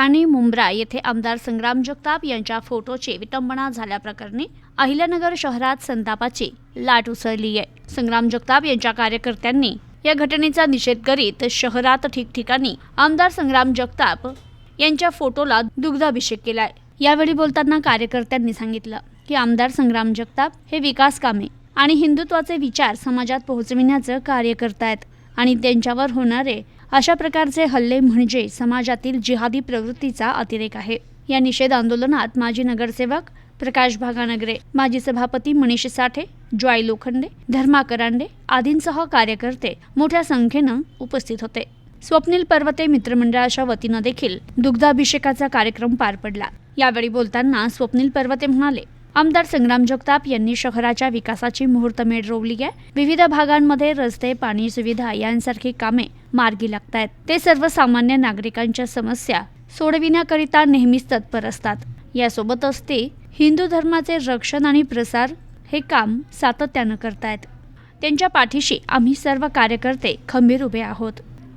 ठाणे मुंब्रा येथे आमदार संग्राम जगताप यांच्या फोटोचे विटंबना झाल्याप्रकरणी अहिल्यानगर शहरात संतापाची लाट उसळली आहे. संग्राम जगताप यांच्या कार्यकर्त्यांनी या घटनेचा निषेध करीत शहरात ठिकठिकाणी आमदार संग्राम जगताप यांच्या फोटोला दुग्धाभिषेक केलाय. यावेळी बोलताना कार्यकर्त्यांनी सांगितलं की आमदार संग्राम जगताप हे विकास कामे आणि हिंदुत्वाचे विचार समाजात पोहोचविण्याचं कार्य करतायत आणि त्यांच्यावर होणारे अशा प्रकारचे हल्ले म्हणजे समाजातील जिहादी प्रवृत्तीचा अतिरेक आहे. या निषेध आंदोलनात माजी नगरसेवक प्रकाश भागानगरे माजी सभापती मनीष साठे ज्वाई लोखंडे धर्मा करांडे आदींसह कार्यकर्ते मोठ्या संख्येनं उपस्थित होते. स्वप्नील पर्वते मित्रमंडळाच्या वतीनं देखील दुग्धाभिषेकाचा कार्यक्रम पार पडला. यावेळी बोलताना स्वप्नील पर्वते म्हणाले आमदार संग्राम जगताप यांनी शहराच्या विकासाची मुहूर्तमेढ रोवली आहे. विविध भागांमध्ये रस्ते पाणी सुविधा यांसारखी कामे मार्गी लागत आहेत ते सर्वसामान्य नागरिकांच्या समस्या सोडविण्याकरिता नेहमीच तत्पर असतात. यासोबतच ते हिंदू धर्माचे रक्षण आणि प्रसार हे काम सातत्यानं करतायत. त्यांच्या पाठीशी आम्ही सर्व कार्यकर्ते खंबीर उभे आहोत.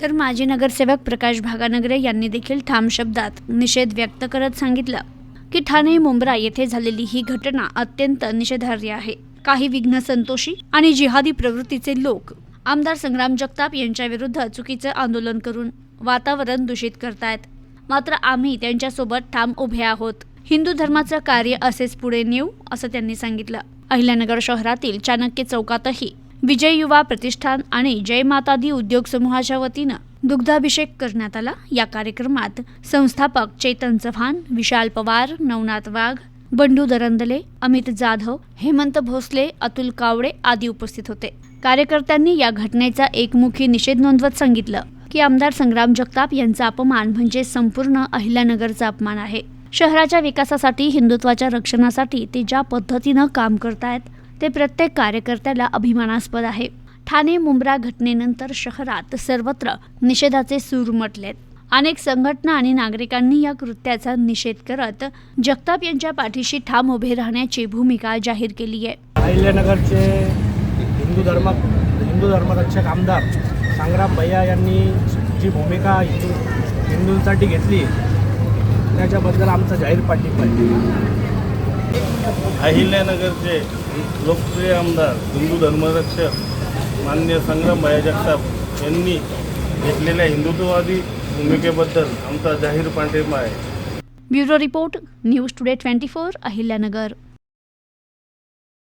तर माजी नगरसेवक प्रकाश भागानगरे यांनी देखील ठाम शब्दात निषेध व्यक्त करत सांगितलं. की ठाणे मुंब्रा येथे झालेली ही घटना अत्यंत निषेधार्ह आहे. काही विघ्न संतोषी आणि जिहादी प्रवृत्तीचे लोक आमदार संग्राम जगताप यांच्या विरुद्ध चुकीचं आंदोलन करून वातावरण दूषित करतायत. मात्र आम्ही त्यांच्यासोबत ठाम उभे आहोत. हिंदू धर्माचं कार्य असेच पुढे नेऊ असं त्यांनी सांगितलं. अहिल्यानगर शहरातील चाणक्य चौकातही विजय युवा प्रतिष्ठान आणि जय मातादी उद्योग समूहाच्या वतीनं दुग्धाभिषेक करण्यात आला. या कार्यक्रमात संस्थापक चेतन चव्हाण विशाल पवार नवनाथ वाघ बंडू दरंदले अमित जाधव हेमंत भोसले अतुल कावडे आदी उपस्थित होते. कार्यकर्त्यांनी या घटनेचा एकमुखी निषेध नोंदवत सांगितलं की आमदार संग्राम जगताप यांचा अपमान म्हणजे संपूर्ण अहिल्यानगरचा अपमान आहे. शहराच्या विकासासाठी हिंदुत्वाच्या रक्षणासाठी ते ज्या पद्धतीनं काम करतायत ते प्रत्येक कार्यकर्त्याला अभिमानास्पद आहे. ठाणे मुंब्रा घटनेनंतर शहरात सर्वत्र निषेधाचे सूर उमटलेत अनेक संघटना आणि नागरिकांनी या कृत्याचा निषेध करत जगताप यांच्या पाठीशी ठाम उभे राहण्याची भूमिका जाहीर केली आहे. अहिल्यानगरचे हिंदू धर्म हिंदू धर्मरक्षक आमदार संग्राम भैया यांनी जी भूमिका हिंदू हिंदूंसाठी घेतली त्याच्याबद्दल आमचा जाहीर पाठिंबा आहे. अहिल्यानगरचे लोकप्रिय आमदार हिंदू धर्मरक्षक मान्य संग्रामभाई जगताप यांनी घेतलेल्या हिंदुत्ववादी भूमिकेबद्दल आमचा जाहीर पाठिंबा आहे. Bureau report news today twenty four Ahilyanagar.